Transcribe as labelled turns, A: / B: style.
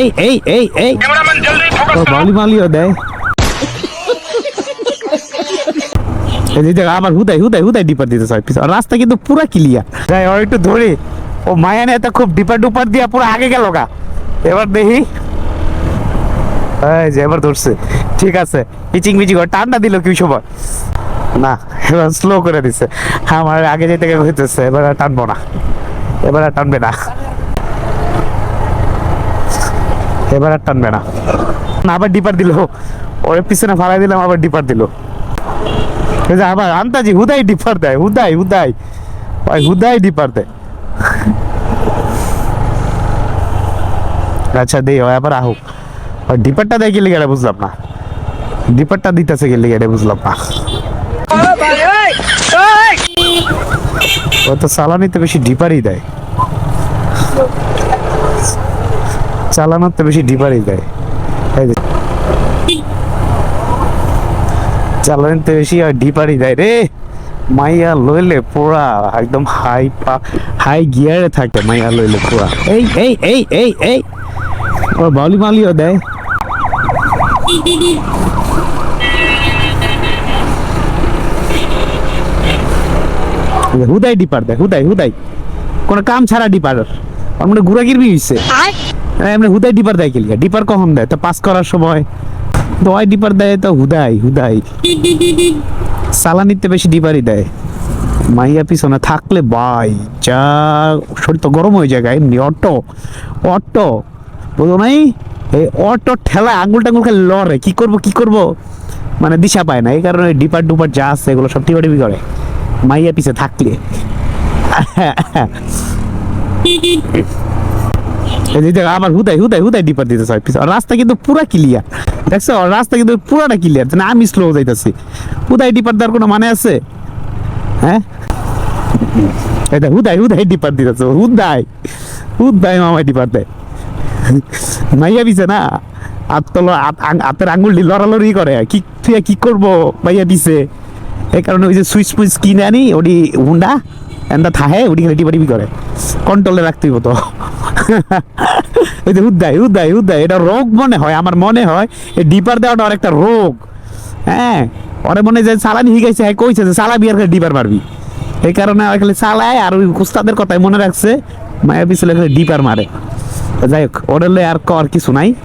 A: এই এই এই এই। বাউলি মালিও দেয়। আবার হুদাই হুদাই হুদাই ডিপার দিতে পিছনে রাস্তা কিন্তু পুরা ক্লিয়ার যাই ওর একটু ধরে। ও মায়া তো খুব ডিপার ডুপার দিয়া পুরো আগে গেল গা। এবার দেখি। এই যে এবার ধরছে। ঠিক আছে। পিচিং পিচিং করে টান্ডা দিল কি সময় না এবার স্লো করে দিছে। আমার আগে যেতে গেলে হইতেছে এবার আর টানবো না। এবার আর টানবে না। এবার আর টানবে না। আবার ডিপার দিল। ওর পিছনে ফালাই দিলাম, আবার ডিপার দিল। আবার আন্তাজি, হুদাই ডিপার দেয়, হুদাই হুদাই। ভাই, হুদাই ডিপার দেয়। আচ্ছা দেই হয় আবার আহুক ডিপারটা দেয় গেলে গেলে বুঝলাম না। ডিপারটা দিতেছে গেলে গেলে বুঝলাম না। ও তো চালানিতে বেশি ডিপারই দেয়। চালানোতে বেশি ডিপারই দেয়। যে। চালানিতে বেশি আর ডিপারই দেয় রে। মাইয়া লইলে পুরা একদম হাই পা হাই গিয়ারে থাকে মাইয়া লইলে পুরা। এই এই এই এই এই। ও বাউলি মালিও দেয়। হুদাই ডিপার দেয় হুদাই হুদাই। কোনো কাম ছাড়া ডিপার ওর মানে ঘুরা গিরবি হইছে। এমনি হুদাই ডিপার দেয় কিলিয়া ডিপার কখন দেয়? তো পাস করার সময়। তো ওই ডিপার দেয় তো হুদাই হুদাই। সালানিতে বেশি ডিপারই দেয়। মাইয়া পিছনে থাকলে ভাই যা, শরীর তো গরম হয়ে যায় এমনি অটো অটো। বুঝো নাই এই অটো ঠেলা আঙুল টাঙ্গুল খালি লড়ে, কি করব কি করব? মানে দিশা পায় না, এই কারণে ডিপার ডুপার যা আছে এগুলো সব টিপা টিপি করে। মাইয়া পিছে থাকলে। আবার হুদাই হুদাই হুদাই ডিপার দিতে পিছনে। রাস্তা কিন্তু ক্লিয়ার দেখছ? রাস্তা কিন্তু ক্লিয়ার আমি স্লো হুদাই ডিপার দেওয়ার কোনো মানে আছে? হ্যাঁ? এটা হুদাই হুদাই ডিপার দিতেছে। হুদাই হুদাই মামাই ডিপার দেয়। মাইয়া পিছে না? আত্তল হাতের আঙ্গুলটি লড়ালড়ি করে। কি, তুই কি করব? মাইয়া দিছে। এই কারণে ওই যে সুইচ ফুইচ কিনে আনি, ওটি হুন্ডা এন্দা থাহে ওটি খালি টিপা টিপি করে। কন্ট্রোলে রাখতে হইব তো। এই যে উদ্দাই উদ্দাই উদ্দাই এটা রোগ মনে হয়, আমার মনে হয়, এই ডিপার দেওয়াটা একটা রোগ। হ্যাঁ ওরে মনে যে চালানি শিখাইছে হ্যাঁ কইছে যে চালাবি আর খালি ডিপার মারবি। এই কারণে আর খালি চালায় আর ওই উস্তাদের কথাই মনে রাখছে, মায়া পিছনে খালি ডিপার মারে। যাই হোক, ওরে আর কর কিছু নাই।